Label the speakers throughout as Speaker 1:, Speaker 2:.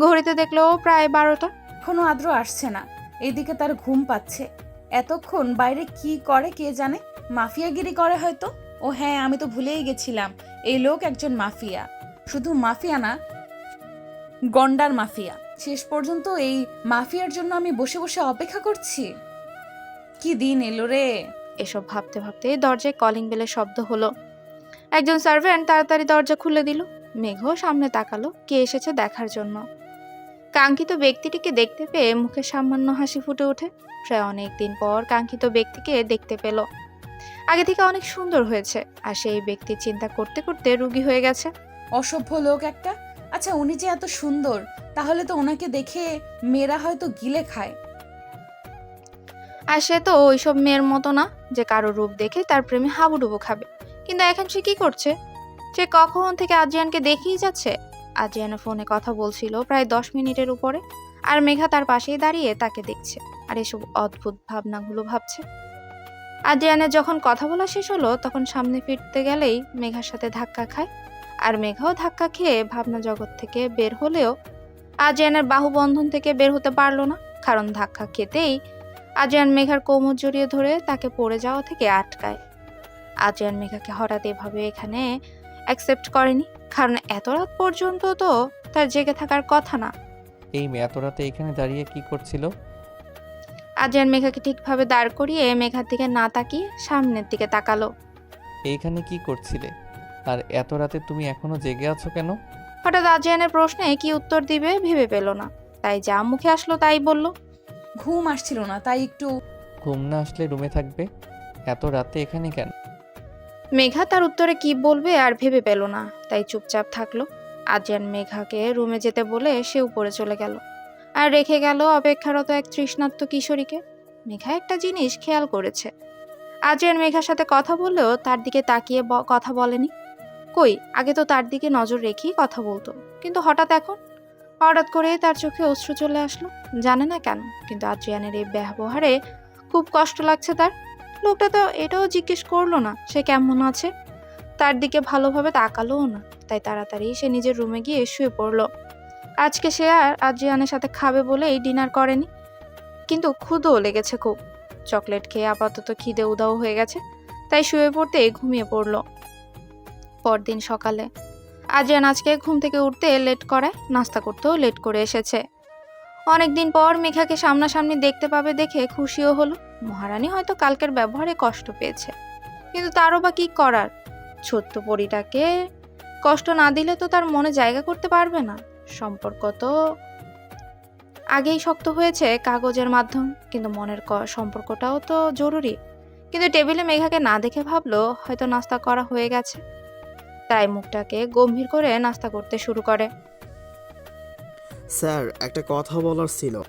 Speaker 1: ঘড়িতে দেখল প্রায় বারোটা।
Speaker 2: এখনও আদ্র আসছে না। এদিকে তার ঘুম পাচ্ছে। এতক্ষণ বাইরে কি করে কে জানে? মাফিয়াগিরি করে হয়তো? ও হ্যাঁ আমি তো ভুলেই গেছিলাম। এই লোক একজন মাফিয়া। শুধু মাফিয়া না গন্ডার মাফিয়া। শেষ পর্যন্ত এই মাফিয়ার জন্য আমি বসে বসে অপেক্ষা করছি। কি দিন এলো রে?
Speaker 1: এসব ভাবতে ভাবতে দরজায় কলিং বেলের শব্দ হলো। একজন সার্ভেন্ট তাড়াতাড়ি দরজা খুলে দিল। মেঘ সামনে তাকালো কে এসেছে দেখার জন্য। কাঙ্ক্ষিত ব্যক্তিটিকে দেখতে পেয়ে মুখে সামান্য হাসি ফুটে ওঠে। প্রায় অনেক দিন পর কাঙ্ক্ষিত ব্যক্তিকে দেখতে পেল। আগে থেকে অনেক সুন্দর হয়েছে আর সেই ব্যক্তি চিন্তা করতে করতে রুগী হয়ে গেছে।
Speaker 2: অসভ্য লোক একটা। আচ্ছা উনি যে এত সুন্দর তাহলে তো ওনাকে দেখে মেয়েরা হয়তো গিলে খায়।
Speaker 1: আর সে তো ওইসব মেয়ের মতো না যে কারও রূপ দেখে তার প্রেমে হাবুডুবু খাবে। কিন্তু এখন সে কি করছে? সে কখন থেকে আজিয়ানকে দেখেই যাচ্ছে? আজিয়ানের ফোনে কথা বলছিল প্রায় দশ মিনিটের উপরে। আর মেঘা তার পাশেই দাঁড়িয়ে তাকে দেখছে আর এসব অদ্ভুত ভাবনাগুলো ভাবছে। আজিয়ানের যখন কথা বলা শেষ হলো, তখন সামনে ফিরতে গেলেই মেঘার সাথে ধাক্কা খায়। আর মেঘাও ধাক্কা খেয়ে ভাবনা জগৎ থেকে বের হলেও আজিয়ানের বাহু বন্ধন থেকে বের হতে পারল না। কারণ ধাক্কা খেতেই আজিয়ান মেঘার কোমর জড়িয়ে ধরে তাকে পড়ে যাওয়া থেকে আটকায়। আজিয়ান মেঘাকে হঠাৎ এভাবে এখানে অ্যাকসেপ্ট করেনি। কারণ এত রাত পর্যন্ত তো তার জেগে থাকার কথা না।
Speaker 3: এই মেয়ে এত রাতে এখানে দাঁড়িয়ে কি করছিল?
Speaker 1: আজিয়ান মেঘাকে ঠিকভাবে দাঁড় করিয়ে মেঘার দিকে না তাকিয়ে সামনের দিকে তাকালো।
Speaker 3: এইখানে কি করছিলে? আর এত রাতে তুমি এখনও জেগে আছো কেন?
Speaker 1: হঠাৎ আজিয়ানের প্রশ্নে কি উত্তর দিবে ভেবে পেল না। তাই যা মুখে আসলো তাই বলল।
Speaker 2: ঘুম আসছিল না তাই একটু
Speaker 3: ঘুম না আসলে রুমে থাকবে? এত রাতে এখানে কেন?
Speaker 1: মেঘা তার উত্তরে কি বলবে আর ভেবে পেল না। তাই চুপচাপ থাকল। আজিয়ান মেঘাকে রুমে যেতে বলে সে উপরে চলে গেল। আর রেখে গেল অপেক্ষারত এক তৃষ্ণার্ত কিশোরীকে। মেঘা একটা জিনিস খেয়াল করেছে। আজিয়ান মেঘার সাথে কথা বললেও তার দিকে তাকিয়ে কথা বলেনি। কই, আগে তো তার দিকে নজর রেখেই কথা বলতো। কিন্তু হঠাৎ এখন? হঠাৎ করে তার চোখে অশ্রু চলে আসলো। জানে না কেন, কিন্তু আজিয়ানের এই ব্যবহারে খুব কষ্ট লাগছে তার। লোকটা তো এটাও জিজ্ঞেস করল না, সে কেমন আছে? তার দিকে ভালোভাবে তাকালোও না, তাই তাড়াতাড়ি সে নিজের রুমে গিয়ে শুয়ে পড়ল। আজকে সে আর আজিয়ানের সাথে খাবে বলেই ডিনার করেনি, কিন্তু ক্ষুদও লেগেছে খুব। চকলেট খেয়ে আপাতত খিদে উদাও হয়ে গেছে, তাই শুয়ে পড়তে ঘুমিয়ে পড়ল। পরদিন সকালে আজিয়ান আজকে ঘুম থেকে উঠতে লেট করায় নাস্তা করতেও লেট করে এসেছে। অনেকদিন পর মেঘাকে সামনাসামনি দেখতে পাবে দেখে খুশিও হলো। মহারানী হয়তো কালকের ব্যবহারে কষ্ট পেয়েছে। কিন্তু তারও বা কি করার? ছোট্ট পরিটাকে কষ্ট না দিলে তো তার মনে জায়গা করতে পারবে না। সম্পর্ক তো আগেই শক্ত হয়েছে কাগজের মাধ্যম, কিন্তু মনের সম্পর্কটাও তো জরুরি। কিন্তু টেবিলে মেঘাকে না দেখে ভাবলো হয়তো নাস্তা করা হয়ে গেছে। তাই মুখটাকে গম্ভীর করে নাস্তা করতে শুরু করে।
Speaker 4: স্যার একটা কথা বলার ছিল।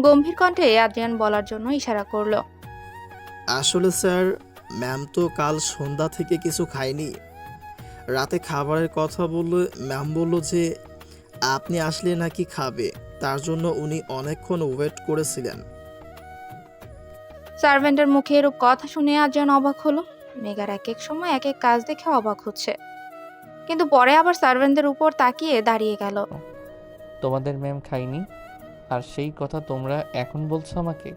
Speaker 1: গম্ভীর কণ্ঠে আদ্রিয়ান বলার জন্য ইশারা করল।
Speaker 4: আসলে স্যার ম্যাম তো কাল সন্ধ্যা থেকে কিছু খায়নি। রাতে খাবারের কথা বললে ম্যাম বলল যে আপনি আসলে নাকি খাবে? তার জন্য উনি অনেকক্ষণ ওয়েট করেছিলেন।
Speaker 1: সার্ভেন্টের মুখে এরূপ কথা শুনে আজ যেন অবাক হলো। মেঘার এক এক সময় এক এক কাজ দেখে অবাক হচ্ছে। কিন্তু পরে আবার সার্ভেন্টদের উপর তাকিয়ে দাঁড়িয়ে গেল।
Speaker 3: তোমাদের ম্যাম খাইনি। আর সেই কথা তোমরা এখন বলছো আমাকে।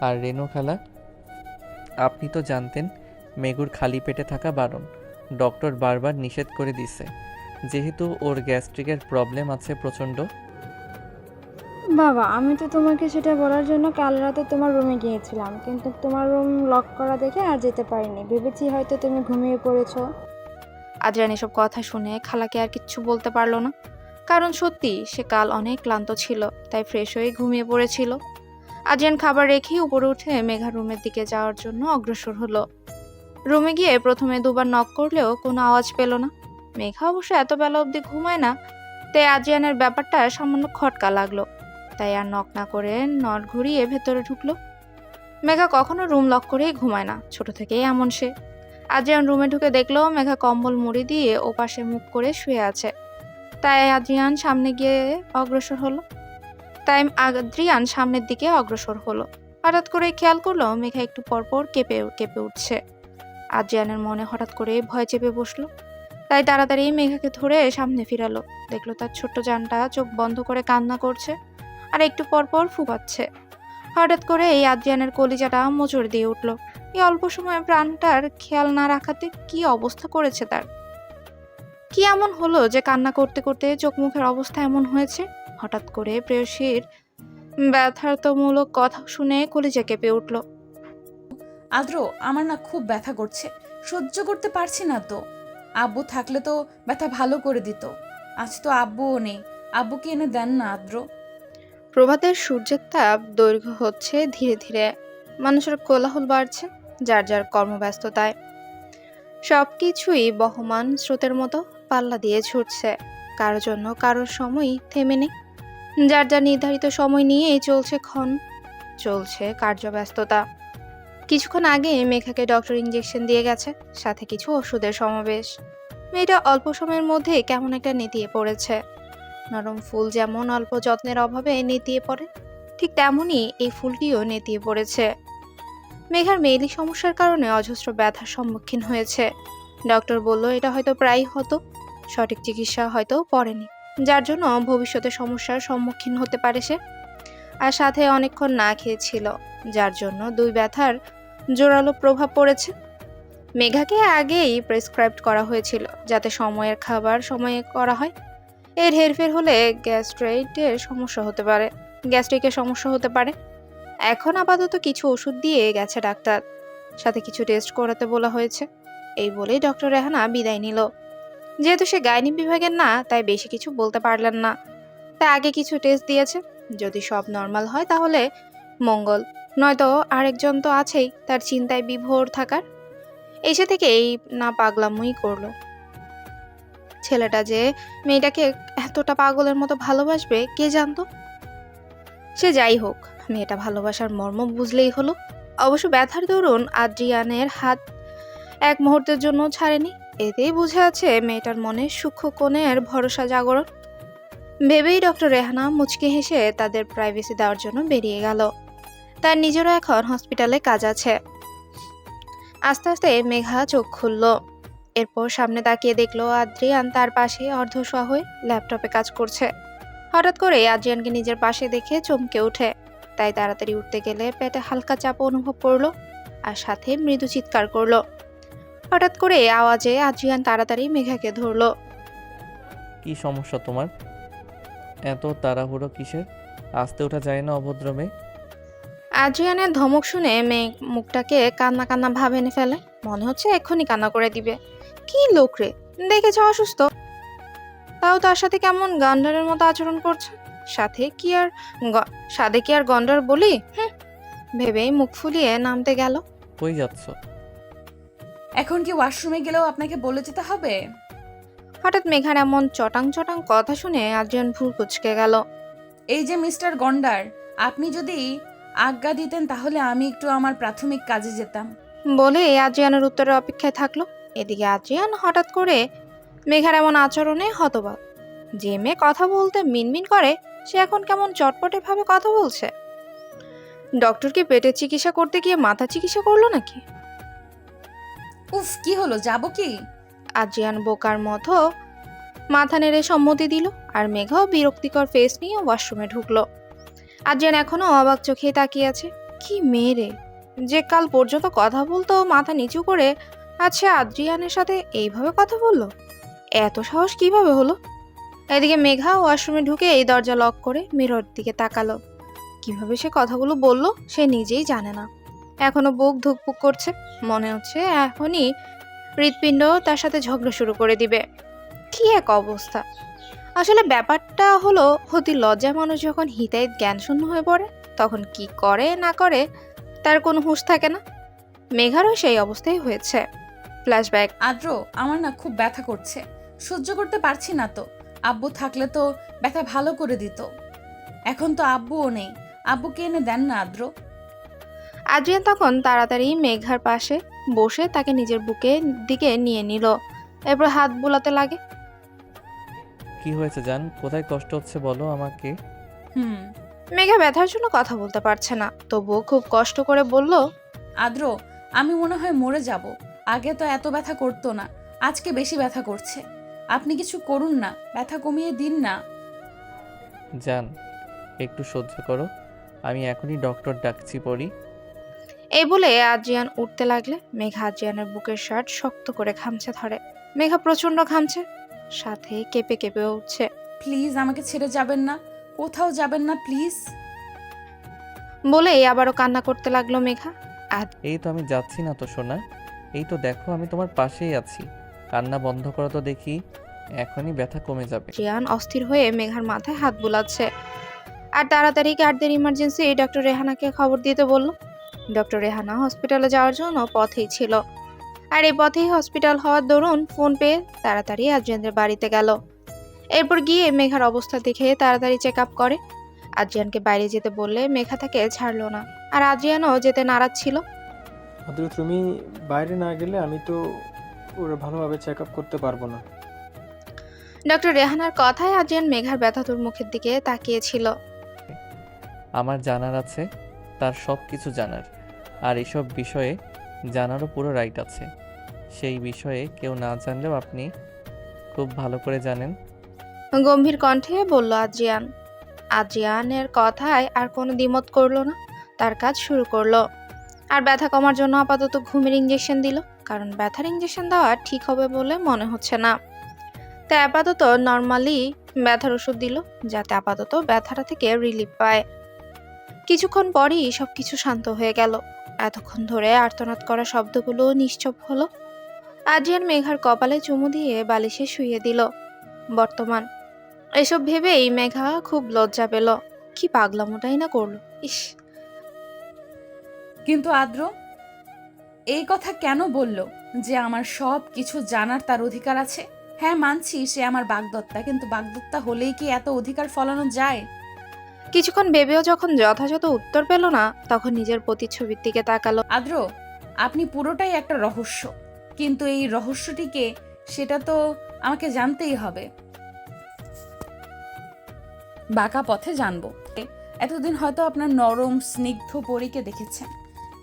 Speaker 3: আর রেনু খালা আপনি তো জানতেন মেগুর খালি পেটে থাকা বারণ। ডক্টর বারবার নিষেধ করে দিছে। যেহেতু ওর গ্যাস্ট্রিকের প্রবলেম আছে প্রচণ্ড।
Speaker 5: বাবা আমি তো তোমাকে সেটা বলার জন্য কাল রাতে তোমার রুমে গিয়েছিলাম। কিন্তু তোমার রুম লক করা দেখে আর যেতে পারিনি। ভেবেছি হয়তো তুমি ঘুমিয়ে পড়েছো।
Speaker 1: আদ্রিয়ান এসব কথা শুনে খালাকে আর কিচ্ছু বলতে পারল না। কারণ সত্যি, সে কাল অনেক ক্লান্ত ছিল, তাই ফ্রেশ হয়ে ঘুমিয়ে পড়েছিল। আদ্রিয়ান খাবার রেখেই উপরে উঠে মেঘা রুমের দিকে যাওয়ার জন্য অগ্রসর হলো। রুমে গিয়ে প্রথমে দুবার নক করলেও কোনো আওয়াজ পেল না। মেঘা অবশ্য এত বেলা অবধি ঘুমায় না, তাই আদ্রিয়ানের ব্যাপারটা সামান্য খটকা লাগল, তাই আর নক না করে নট ঘুরিয়ে ভেতরে ঢুকলো। মেঘা কখনো রুম লক করেই ঘুমায় না, ছোট থেকেই এমন সে। আদ্রিয়ান রুমে ঢুকে দেখল মেঘা কম্বল মুড়ি দিয়ে ওপাশে মুখ করে শুয়ে আছে। তাই আদ্রিয়ান সামনে গিয়ে অগ্রসর হলো। তাই আদ্রিয়ান সামনের দিকে অগ্রসর হলো। হঠাৎ করে খেয়াল করল মেঘা একটু পরপর কেঁপে কেঁপে উঠছে। আদ্রিয়ানের মনে হঠাৎ করে ভয় চেপে বসল। তাই তাড়াতাড়ি মেঘাকে ধরে সামনে ফিরালো। দেখল তার ছোট্ট জানটা চোখ বন্ধ করে কান্না করছে আর একটু পর পর ফুপাচ্ছে। হঠাৎ করে এই আদ্রিয়ানের কলিজাটা মোচড় দিয়ে উঠল। এই অল্প সময়ে প্রাণটার খেয়াল না রাখাতে কি অবস্থা করেছে তার? কি এমন হলো যে কান্না করতে করতে চোখ মুখের অবস্থা এমন হয়েছে? হঠাৎ করে প্রেয়সীর ব্যথার্থমূলক কথা শুনে কলিজা কেঁপে উঠল।
Speaker 2: আদ্র আমার না খুব ব্যথা করছে। সহ্য করতে পারছি না তো। আব্বু থাকলে তো ব্যথা ভালো করে দিত। আজ তো আব্বুও নেই। আব্বুকে এনে দেন না আদ্র?
Speaker 1: প্রভাতের সূর্যের তাপ দৈর্ঘ্য হচ্ছে ধীরে ধীরে মানুষের কোলাহল বাড়ছে যার যার কর্মব্যস্ততায়। সব কিছুই বহমান স্রোতের মতো। পাল্লা দিয়ে ছুটছে। কারোর জন্য কারোর সময়ই থেমে নেই। যার যার নির্ধারিত সময় নিয়েই চলছে ক্ষণ, চলছে কার্যব্যস্ততা। কিছুক্ষণ আগে মেঘাকে ডক্টর ইঞ্জেকশন দিয়ে গেছে, সাথে কিছু ওষুধের সমাবেশ। মেয়েটা অল্প সময়ের মধ্যে কেমন একটা নেতিয়ে পড়েছে। নরম ফুল যেমন অল্প যত্নের অভাবে নেতিয়ে পড়ে, ঠিক তেমনই এই ফুলটিও নেতিয়ে পড়েছে। মেঘার মেয়েলি সমস্যার কারণে অজস্র ব্যথার সম্মুখীন হয়েছে। ডক্টর বলল, এটা হয়তো প্রায়ই হতো। সঠিক চিকিৎসা হয়তো পড়েনি, যার জন্য ভবিষ্যতে সমস্যার সম্মুখীন হতে পারে সে। আর সাথে অনেকক্ষণ না খেয়েছিল, যার জন্য দুই ব্যথার জোরালো প্রভাব পড়েছে। মেঘাকে আগেই প্রেসক্রাইব করা হয়েছিল, যাতে সময়ের খাবার সময়ে করা হয়। এর হেরফের হলে গ্যাস্ট্রাইটের সমস্যা হতে পারে, গ্যাস্ট্রিকের সমস্যা হতে পারে। এখন আপাতত কিছু ওষুধ দিয়ে গেছে ডাক্তার, সাথে কিছু টেস্ট করাতে বলা হয়েছে। এই বলেই ডক্টর রেহানা বিদায় নিল। যেহেতু সে গাইনি বিভাগের না, তাই বেশি কিছু বলতে পারলেন না। তাই আগে কিছু টেস্ট দিয়েছে। যদি সব নর্মাল হয় তাহলে মঙ্গল, নয়তো আরেকজন তো আছেই, তার চিন্তায় বিভোর থাকার। এসে থেকে এই না পাগলামই করল। ছেলেটা যে মেয়েটাকে এতটা পাগলের মতো ভালোবাসবে, কে জানতো? সে যাই হোক, মেয়েটা ভালোবাসার মর্ম বুঝলেই হলো। অবশ্য ব্যথার দরুন আদ্রিয়ানের হাত এক মুহূর্তের জন্য ছাড়েনি। এতেই বোঝা আছে মেয়েটার মনে সূক্ষ্ম কোণের ভরসা জাগরণ। ভেবেই ডক্টর রেহানা মুচকে হেসে তাদের প্রাইভেসি দেওয়ার জন্য বেরিয়ে গেল। তার নিজেরও এখন হসপিটালে কাজ আছে। আস্তে আস্তে মেঘা চোখ খুলল। এরপর সামনে তাকিয়ে দেখল আদ্রিয়ান তার পাশে অর্ধশোয়া হয়ে ল্যাপটপে কাজ করছে। হঠাৎ করে আদ্রিয়ানকে নিজের পাশে দেখে চমকে ওঠে। তাই তাড়াতাড়ি উঠতে গেলে পেটে হালকা চাপ অনুভব করল আর সাথে মৃদু চিৎকার করল। হঠাৎ করে আওয়াজে আদ্রিয়ান তাড়াতাড়ি মেঘাকে ধরলো।
Speaker 3: কি সমস্যা তোমার? এত তাড়াহুড়ো কিসের? আসতে ওঠা যায় না অভদ্রমে
Speaker 1: আদ্রিয়ানের ধমক শুনে মেঘ মুখটাকে কান্না কান্না ভাব এনে ফেলে। মনে হচ্ছে এক্ষুনি কান্না করে দিবে। কি লোক রে? দেখেছ অসুস্থ? তাও তার সাথে কেমন গন্ডারের মতো আচরণ করছে? সাথে কি আর সাথে কি আর গন্ডার বলি? ভেবেই মুখ ফুলিয়ে নামতে গেল।
Speaker 3: কই যাচ্ছ?
Speaker 2: এখন কি ওয়াশরুমে গেলেও আপনাকে বলে যেতে হবে?
Speaker 1: হঠাৎ মেঘার এমন চটাং চটাং কথা শুনে আদ্রিয়ান ভুল কুচকে গেল।
Speaker 2: এই যে মিস্টার গন্ডার আপনি যদি আজ্ঞা দিতেন তাহলে আমি একটু আমার প্রাথমিক কাজে যেতাম।
Speaker 1: বলে আদ্রিয়ানের উত্তরের অপেক্ষায় থাকল। এদিকে আদ্রিয়ান হঠাৎ করে মেঘার এমন আচরণে হতবাক। যে মেয়ে কথা বলতে মিনমিন করে সে এখন কেমন চটপটে ভাবে কথা বলছে? ডক্টর কি পেটের চিকিৎসা করতে গিয়ে মাথা চিকিৎসা করল নাকি?
Speaker 2: উফ, কি হলো? যাব কি?
Speaker 1: আদ্রিয়ান বোকার মতো মাথা নেড়ে সম্মতি দিল আর মেঘাও বিরক্তিকর ফেস নিয়ে ওয়াশরুমে ঢুকলো। আদ্রিয়ান এখনও অবাক চোখে তাকিয়ে আছে। কি মেয়ে রে? যে কাল পর্যন্ত কথা বলতো মাথা নিচু করে আচ্ছা আদ্রিয়ানের সাথে এইভাবে কথা বলল? এত সাহস কীভাবে হলো? এদিকে মেঘা ওয়াশরুমে ঢুকে এই দরজা লক করে মিরর দিকে তাকালো। কীভাবে সে কথাগুলো বলল সে নিজেই জানে না। এখনও বুক ধুকপুক করছে। মনে হচ্ছে এখনই হৃৎপিণ্ড তার সাথে ঝগড়া শুরু করে দিবে। কি এক অবস্থা। আসলে ব্যাপারটা হলো, অতি লজ্জা মানুষ যখন হিতাহিত জ্ঞান শূন্য হয়ে পড়ে, তখন কি করে না করে তার কোনো হুঁশ থাকে না। মেঘারও সেই অবস্থাই হয়েছে। ফ্ল্যাশব্যাক
Speaker 2: আদ্র, আমার না খুব ব্যথা করছে। সহ্য করতে পারছি না তো। আব্বু থাকলে তো ব্যথা ভালো করে দিত। এখন তো আব্বুও নেই। আব্বুকে এনে দেন না আদ্র।
Speaker 1: আদ্রিয়ান তখন তাড়াতাড়ি মেঘার পাশে বসে তাকে নিজের বুকে দিকে নিয়ে নিল। এরপর হাত বোলাতে লাগে।
Speaker 3: কি হয়েছে জান? কোথায় কষ্ট হচ্ছে বলো আমাকে?
Speaker 2: হুম।
Speaker 1: মেঘা ব্যথার জন্য কথা বলতে পারছে না। তবুও খুব কষ্ট করে বলল
Speaker 2: আদ্র আমি মনে হয় মরে যাব। আগে তো এত ব্যথা করতো না। আজকে বেশি ব্যথা করছে। আপনি কিছু করুন না। ব্যথা কমিয়ে দিন না।
Speaker 3: যান একটু সহ্য করো। আমি এখনই ডক্টর ডাকছি পড়ি।
Speaker 1: এই বলে আজিয়ান উঠতে লাগলে মেঘা আজিয়ানের বুকের শার্ট শক্ত করে খামছে ধরে। মেঘা প্রচণ্ড ঘামছে সাথে কেঁপে কেঁপে উঠছে।
Speaker 2: প্লিজ আমাকে ছেড়ে যাবেন না কোথাও যাবেন না প্লিজ।
Speaker 1: বলেই আবারও কান্না করতে লাগল মেঘা।
Speaker 3: এই তো আমি যাচ্ছি না তো সোনা। এই তো দেখো আমি তোমার পাশেই আছি। কান্না বন্ধ করো তো দেখি এখনই ব্যথা কমে যাবে।
Speaker 1: জিয়ান অস্থির হয়ে মেঘার মাথায় হাত বুলাচ্ছে। আর তাড়াতাড়ি গার্ডদের ইমার্জেন্সি ডক্টর রেহানাকে খবর দিতে বলল। ডক্টর রেহানা হসপিটালে যাওয়ার জন্য পথেই ছিল। আর এই পথেই হসপিটাল হওয়ার দরুন ফোন পেয়ে তাড়াতাড়ি আর্জিয়ানদের বাড়িতে গেল। এরপর গিয়ে মেঘার অবস্থা দেখে তাড়াতাড়ি চেক আপ করে। আদ্রিয়ানকে বাইরে যেতে বললে মেঘা তাকে ছাড়লো না আর আদ্রিয়ানও যেতে নারাজ ছিল।
Speaker 6: তুমি বাইরে না গেলে আমি তো ওরা ভালোভাবে চেক আপ করতে পারব না।
Speaker 1: ডক্টর রেহানার কথায় আদ্রিয়ান মেঘার ব্যথাতুর মুখের দিকে তাকিয়েছিল
Speaker 3: আমার জানার আছে তার সব কিছু জানার। আর এসব বিষয়ে জানারও পুরো রাইট আছে। সেই বিষয়ে কেউ না জানলেও আপনি খুব ভালো করে জানেন।
Speaker 1: গম্ভীর কণ্ঠে বলল, আদ্রিয়ান। আদ্রিয়ানের কথায় আর কোনো দ্বিমত করল না, তার কাজ শুরু করল। আর ব্যথা কমার জন্য আপাতত ঘুমের ইঞ্জেকশন দিল, কারণ ব্যথার ইঞ্জেকশন দেওয়া ঠিক হবে বলে মনে হচ্ছে না। তাই আপাতত নর্মালি ব্যথার ওষুধ দিল, যাতে আপাতত ব্যথাটা থেকে রিলিফ পায়। কিছুক্ষণ পরই সব কিছু শান্ত হয়ে গেল। এতক্ষণ ধরে আর্তনাদ করা শব্দগুলো নিশ্চুপ হলো। আদ্রিয়ান মেঘার কপালে চুমু দিয়ে বালিশে শুইয়ে দিল। বর্তমান, এসব ভেবেই মেঘা খুব লজ্জা পেল। কি পাগলামোটাই না করল? ইস।
Speaker 2: কিন্তু আদ্র, এই কথা কেন বলল? যে আমার সব কিছু জানার তার অধিকার আছে? হ্যাঁ মানছি সে আমার বাগদত্তা, কিন্তু বাগদত্তা হলেই কি এত অধিকার ফলানো যায়?
Speaker 1: কিছুক্ষণ ভেবেও যখন যথাযথ উত্তর পেল না তখন নিজের প্রতিচ্ছবির দিকে তাকালো।
Speaker 2: আদ্র আপনি পুরোটাই একটা রহস্য। কিন্তু এই রহস্যটিকে সেটা তো আমাকে জানতেই হবে। বাঁকা পথে জানব। এতদিন হয়তো আপনার নরম স্নিগ্ধ পরীকে দেখেছেন।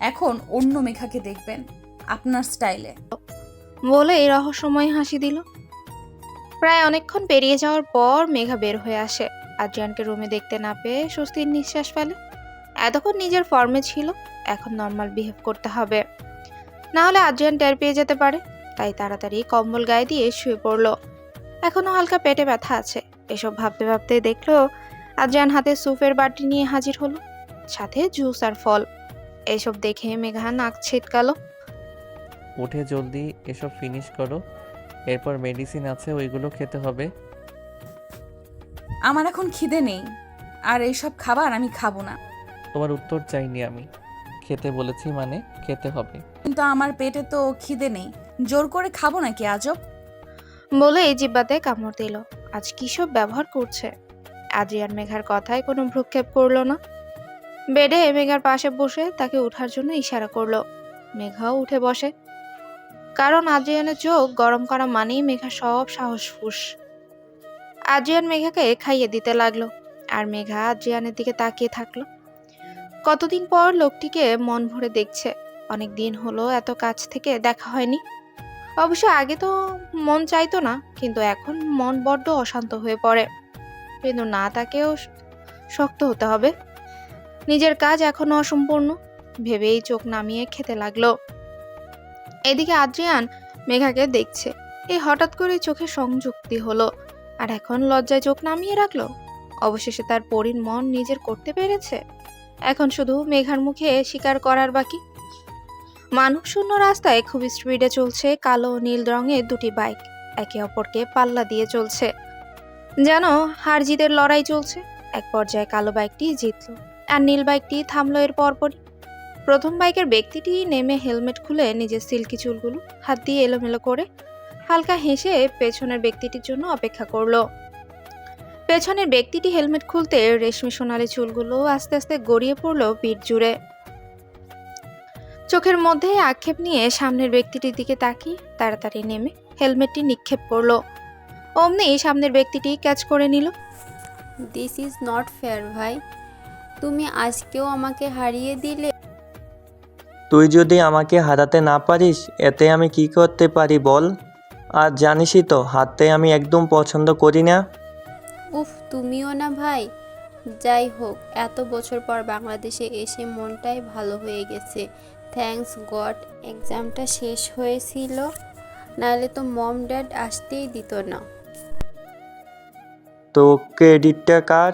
Speaker 2: এখন অন্য মেঘাকে দেখবেন আপনার স্টাইলে।
Speaker 1: বলে এই রহস্যময় হাসি দিল। প্রায় অনেকক্ষণ পেরিয়ে যাওয়ার পর মেঘা বের হয়ে আসে। আদ্রিয়ানকে রুমে দেখতে না পেয়ে স্বস্তির নিঃশ্বাস ফেলে। এতক্ষণ নিজের ফর্মে ছিল, এখন নর্মাল বিহেভ করতে হবে। না হলে আদ্রিয়ান টের পেয়ে যেতে পারে, তাই তাড়াতাড়ি কম্বল গায়ে দিয়ে শুয়ে পড়ল। এখনও হালকা পেটে ব্যথা আছে, এসব ভাবতে ভাবতে দেখল আদ্রিয়ান হাতে স্যুপের বাটি নিয়ে হাজির হলো, সাথে জুস আর ফল। এসব দেখে মেঘা নাক ছিটকালো।
Speaker 3: উঠে জলদি এসব ফিনিশ করো, এরপর মেডিসিন আছে, ওইগুলো খেতে হবে।
Speaker 2: আমার এখন খিদে নেই আর এইসব খাবার আমি খাব না।
Speaker 3: তোমার উত্তর চাইনি আমি। খেতে বলেছি মানে খেতে হবে।
Speaker 2: কিন্তু আমার পেটে তো খিদে নেই। জোর করে খাব নাকি আজব?
Speaker 1: বলে এই জিব্বাতে কামড় দিল। আজ কি সব ব্যবহার করছে? আদ্রিয়ান মেঘার কথায় কোনো ভ্রুক্ষেপ করল না। বেডে মেঘার পাশে বসে তাকে ওঠার জন্য ইশারা করল। মেঘাও উঠে বসে। কারণ আদ্রিয়ানের চোখ গরম করা মানেই মেঘা সব সাহস ফুস। আদ্রিয়ান মেঘাকে খাইয়ে দিতে লাগল আর মেঘা আদ্রিয়ানের দিকে তাকিয়ে থাকল। কতদিন পর লোকটিকে মন ভরে দেখছে। অনেক দিন হলো এত কাছ থেকে দেখা হয়নি। অবশ্য আগে তো মন চাইতো না, কিন্তু এখন মন বড্ড অশান্ত হয়ে পড়ে। কিন্তু না তাকেও শক্ত হতে হবে। নিজের কাজ এখনও অসম্পূর্ণ। ভেবেই চোখ নামিয়ে খেতে লাগল। এদিকে আদ্রিয়ান মেঘাকে দেখছে। এই হঠাৎ করে চোখে সংযুক্তি হলো। আর এখন লজ্জায় চোখ নামিয়ে রাখল। অবশেষে তার পরীর মন নিজের করতে পেরেছে। এখন শুধু মেঘার মুখে শিকার করার বাকি। মানব শূন্য রাস্তায় খুব স্পিডে চলছে কালো নীল রঙের দুটি বাইক। একে অপরকে পাল্লা দিয়ে চলছে। যেন হার জিতের লড়াই চলছে। এক পর্যায়ে কালো বাইকটি জিতল আর নীল বাইকটি থামলো এর পরপরই। প্রথম বাইকের ব্যক্তিটি নেমে হেলমেট খুলে নিজের সিল্কি চুলগুলো হাত দিয়ে এলোমেলো করে হালকা হেসে পেছনের ব্যক্তিটির জন্য অপেক্ষা করল। পেছনের ব্যক্তিটি হেলমেট খুলতে রেশমি সোনালি চুলগুলো আস্তে আস্তে গড়িয়ে পড়ল পিঠ জুড়ে। চোখের মধ্যে আক্ষেপ নিয়ে সামনের ব্যক্তিটির দিকে তাকিয়ে তাড়াতাড়ি নেমে হেলমেটটি নিক্ষেপ করল। অমনি সামনের ব্যক্তিটি ক্যাচ করে নিল।
Speaker 7: দিস ইজ নট ফেয়ার ভাই। তুমি আজকেও আমাকে হারিয়ে দিলে।
Speaker 8: তুই যদি আমাকে হারাতে না পারিস এতে আমি কি করতে পারি বল? আর জানিসই তো হাতে আমি একদম পছন্দ করি না
Speaker 7: উফ তুমিও না ভাই। যাই হোক এত বছর পর বাংলাদেশে এসে মনটাই ভালো হয়ে গেছে। থ্যাঙ্কস গড এক্সামটা শেষ হয়েছিল। নাহলে তো মম ড্যাড আসতেই দিত না।
Speaker 8: তো ক্রেডিটটা কার?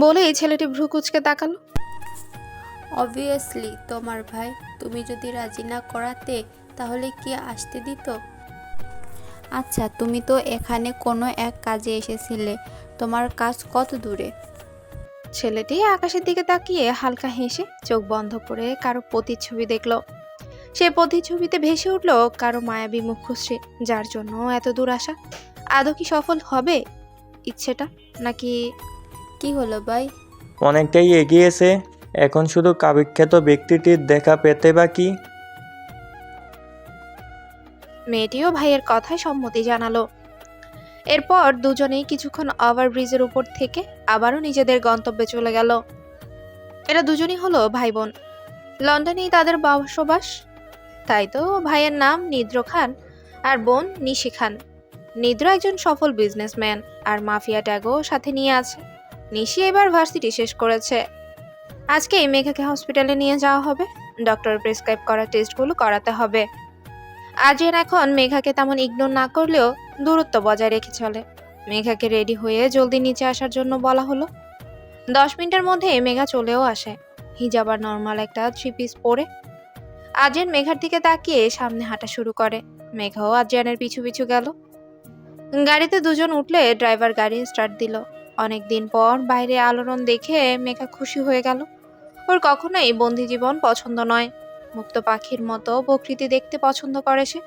Speaker 1: বলে এই ছেলেটি ভ্রু কুচকে তাকালো।
Speaker 7: অবভিয়াসলি তোমার ভাই তুমি যদি রাজি না করাতে তাহলে কি আসতে দিত? আচ্ছা তুমি তো এখানে কোনো এক কাজে এসেছিলে। তোমার কাজ কত দূরে?
Speaker 1: ছেলেটি আকাশের দিকে তাকিয়ে হালকা হেসে চোখ বন্ধ করে কারও প্রতিচ্ছবি দেখল। সে প্রতিচ্ছবিতে ভেসে উঠল কারও মায়াবী মুখশ্রী যার জন্য এত দূর আসা। আদৌ কি সফল হবে ইচ্ছেটা নাকি
Speaker 7: কি হলো ভাই?
Speaker 8: অনেকটাই এগিয়েছে এখন শুধু কাবিখ্যাত ব্যক্তিটির দেখা পেতে বাকি?
Speaker 1: মেয়েটিও ভাইয়ের কথায় সম্মতি জানালো। এরপর দুজনেই কিছুক্ষণ ওভারব্রিজের উপর থেকে আবারও নিজেদের গন্তব্যে চলে গেল। এরা দুজনই হলো ভাই বোন লন্ডনেই তাদের বসবাস। তাই তো ভাইয়ের নাম নিদ্র খান আর বোন নিশি খান। নিদ্র একজন সফল বিজনেসম্যান আর মাফিয়া ট্যাগও সাথে নিয়ে আছে। নিশি এবার ভার্সিটি শেষ করেছে। আজকে মেঘাকে হসপিটালে নিয়ে যাওয়া হবে। ডক্টর প্রেসক্রাইব করা টেস্টগুলো করাতে হবে। আজের এখন মেঘাকে তেমন ইগনোর না করলেও দূরত্ব বজায় রেখে চলে। মেঘাকে রেডি হয়ে জলদি নিচে আসার জন্য বলা হলো। দশ মিনিটের মধ্যে মেঘা চলেও আসে। হিজাব আর নর্মাল একটা থ্রি পিস পরে। আজেন মেঘার দিকে তাকিয়ে সামনে হাঁটা শুরু করে। মেঘাও আজিয়ানের পিছু পিছু গেল। গাড়িতে দুজন উঠলে ড্রাইভার গাড়ি স্টার্ট দিল। অনেক দিন পর বাইরে আলোড়ন দেখে মেঘা খুশি হয়ে গেল। ওর কখনোই বন্দি জীবন পছন্দ নয়। মুক্ত পাখির মতো প্রকৃতি দেখতে পছন্দ করে সে।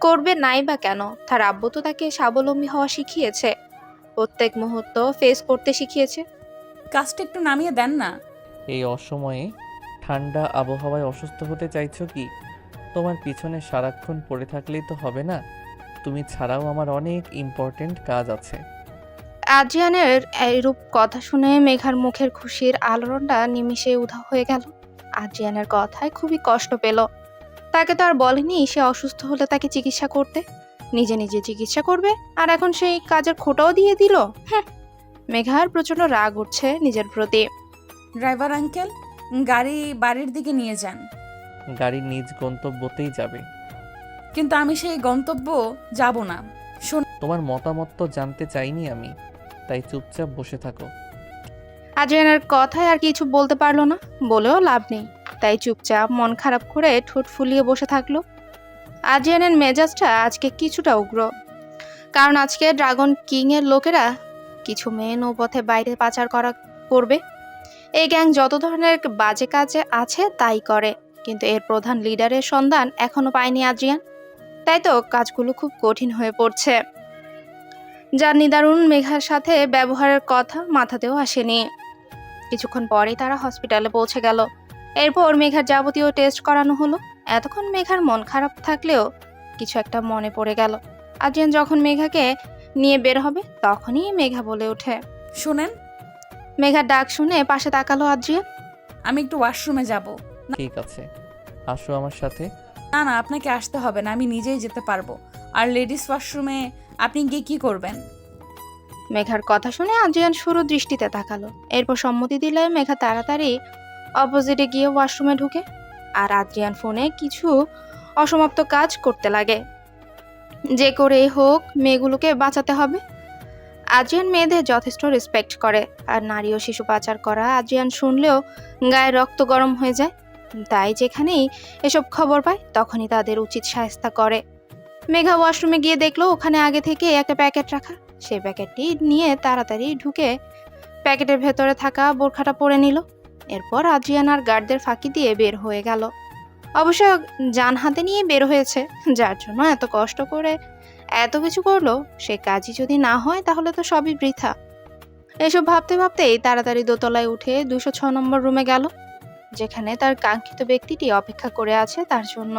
Speaker 1: করবে নাই বা কেন? তার আব্বু তো তাকে স্বাবলম্বী হওয়া শিখিয়েছে। প্রত্যেক মুহূর্ত ফেস করতে শিখিয়েছে।
Speaker 2: কাজটা একটু নামিয়ে দেন না।
Speaker 3: এই অসময়ে ঠান্ডা আবহাওয়ায় অসুস্থ হতে চাইছো কি? তোমার পিছনে সারাক্ষণ পড়ে থাকলেই তো হবে না? তুমি ছাড়াও আমার অনেক ইম্পর্ট্যান্ট কাজ আছে।
Speaker 1: আজিয়ানের এইরূপ কথা শুনে মেঘার মুখের খুশির আলোড়নটা নিমিষে উধাও হয়ে গেল। আজিয়ানের কথায় খুবই কষ্ট পেল। তাকে তো আর বলেনি সে অসুস্থ হলে তাকে চিকিৎসা করতে। নিজে নিজে চিকিৎসা করবে আর এখন সেই কাজের খোটাও দিয়ে দিল। হ্যাঁ মেঘার প্রচণ্ড রাগ উঠছে নিজের প্রতি।
Speaker 2: ড্রাইভার আঙ্কেল গাড়ি বাড়ির দিকে নিয়ে যান।
Speaker 3: গাড়ি নিজ গন্তব্যতেই যাবে।
Speaker 2: কিন্তু আমি সেই গন্তব্য যাব না। শোন
Speaker 3: তোমার মতামত তো জানতে চাইনি আমি তাই চুপচাপ বসে থাকো।
Speaker 1: আজিয়ানের কথায় আর কিছু বলতে পারল না। বলেও লাভ নেই। তাই চুপচাপ মন খারাপ করে ঠোঁট ফুলিয়ে বসে থাকল। আজিয়ানের মেজাজটা আজকে কিছুটা উগ্র। কারণ আজকে ড্রাগন কিং এর লোকেরা কিছু মেয়ে নৌপথে বাইরে পাচার করা করবে। এই গ্যাং যত ধরনের বাজে কাজে আছে তাই করে। কিন্তু এর প্রধান লিডারের সন্ধান এখনও পায়নি আজিয়ান তাই তো কাজগুলো খুব কঠিন হয়ে পড়ছে। যার নিদারুণ মেঘার সাথে ব্যবহারের কথা মাথাতেও আসেনি। কিছুক্ষণ পরেই তারা হসপিটালে পৌঁছে গেল। এরপর মেঘার যাবতীয় টেস্ট করানো হলো। এতক্ষণ মেঘার মন খারাপ থাকলেও কিছু একটা মনে পড়ে গেল। আজিয়ান যখন মেঘাকে নিয়ে বের হবে তখনই মেঘা বলে ওঠে।
Speaker 2: শোনেন।
Speaker 1: মেঘার ডাক শুনে পাশে তাকালো আদ্রিয়ান
Speaker 2: আমি একটু ওয়াশরুমে যাব।
Speaker 3: ঠিক আছে। আসো আমার সাথে।
Speaker 2: না না আপনাকে আসতে হবে না আমি নিজেই যেতে পারব। আর লেডিস ওয়াশরুমে আপনি গিয়ে কি করবেন?
Speaker 1: মেঘার কথা শুনে আদ্রিয়ান শুরু দৃষ্টিতে তাকালো। এরপর সম্মতি দিলে মেঘা তাড়াতাড়ি অপোজিটে গিয়ে ওয়াশরুমে ঢুকে আর আদ্রিয়ান ফোনে কিছু অসমাপ্ত কাজ করতে লাগে। যে করেই হোক, মেয়েগুলোকে বাঁচাতে হবে। আদ্রিয়ান মেয়েদের যথেষ্ট রেসপেক্ট করে আর নারী ও শিশু পাচার করা আদ্রিয়ান শুনলেও গায়ে রক্ত গরম হয়ে যায়। তাই যেখানেই এসব খবর পায়, তখনই তাদের উচিত সায়স্তা করে। মেঘা ওয়াশরুমে গিয়ে দেখল ওখানে আগে থেকে একটা প্যাকেট রাখা। সেই প্যাকেটটি নিয়ে তাড়াতাড়ি ঢুকে প্যাকেটের ভেতরে থাকা বোরখাটা পরে নিল। এরপর আদ্রিয়ান আর গার্ডদের ফাঁকি দিয়ে বের হয়ে গেল। অবশ্য যান হাতে নিয়ে বের হয়েছে, যার জন্য এত কষ্ট করে এত কিছু করল, সে কাজই যদি না হয় তাহলে তো সবই বৃথা। এসব ভাবতে ভাবতেই তাড়াতাড়ি দোতলায় উঠে দুশো ছ নম্বর রুমে গেল, যেখানে তার কাঙ্ক্ষিত ব্যক্তিটি অপেক্ষা করে আছে তার জন্য।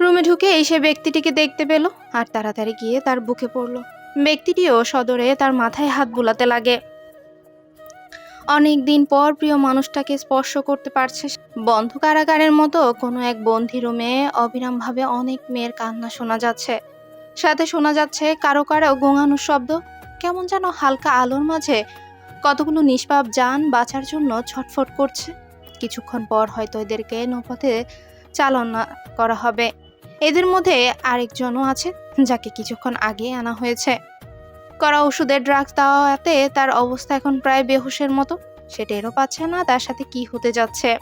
Speaker 1: রুমে ঢুকে সে ব্যক্তিটিকে দেখতে পেল আর তাড়াতাড়ি গিয়ে তার বুকে পড়ল। ব্যক্তিটিও সদরে তার মাথায় হাত বুলাতে লাগে। অনেক দিন পর প্রিয় মানুষটাকে স্পর্শ করতে পারছে। বন্ধ কারাগারের মতো কোনো এক বন্দি রুমে অবিরামভাবে অনেক মেয়ের কান্না শোনা যাচ্ছে। সাথে শোনা যাচ্ছে কারও কারও গোঙানোর শব্দ, কেমন যেন হালকা আলোর মাঝে কতগুলো নিষ্পাপ যান বাঁচার জন্য ছটফট করছে। কিছুক্ষণ পর হয়তো এদেরকে নৌপথে চালনা করা হবে। এদের মধ্যে আরেকজনও আছে, যাকে কিছুক্ষণ আগে আনা হয়েছে। করা ওষুধের ড্রাগস দেওয়াতে তার অবস্থা এখন প্রায় বেহুশের মতো। সে টেরও পাচ্ছে না তার সাথে কি হতে যাচ্ছে।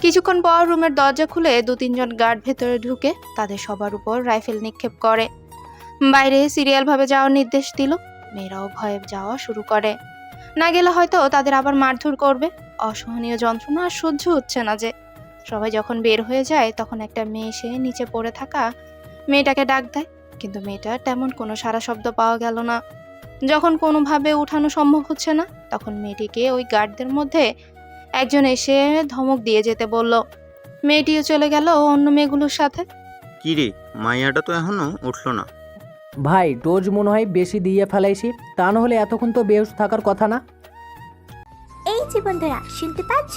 Speaker 1: কিছুক্ষণ পর রুমের দরজা খুলে দু তিনজন গার্ড ভেতরে ঢুকে তাদের সবার উপর রাইফেল নিক্ষেপ করে। বাইরে সিরিয়ালভাবে যাওয়ার নির্দেশ দিল। মেয়েরাও ভয়ে যাওয়া শুরু করে। না গেলে হয়তো তাদের আবার মারধর করবে। অসহনীয় যন্ত্রণা আর সহ্য হচ্ছে না যে। সবাই যখন বের হয়ে যায় তখন একটা মেয়ে এসে নিচে পড়ে থাকা মেয়েটাকে ডাক দেয়। কিন্তু মেয়েটার তেমন কোনো সারা শব্দ পাওয়া গেল না। যখন কোনোভাবে উঠানো সম্ভব হচ্ছে না তখন মেয়েটিকে ওই গার্ডদের মধ্যে একজন এসে ধমক দিয়ে যেতে বলল মেয়েটিও চলে গেল অন্য মেয়েগুলোর সাথে?
Speaker 9: কি রে মাইয়াটা তো এখনও উঠল না।
Speaker 10: ভাই ডোজ মনে হয় বেশি দিয়ে ফেলাইছি তা না হলে এতক্ষণ তো বেহুশ থাকার কথা না?
Speaker 11: এই যে বন্ধুরা শুনতে পাচ্ছ?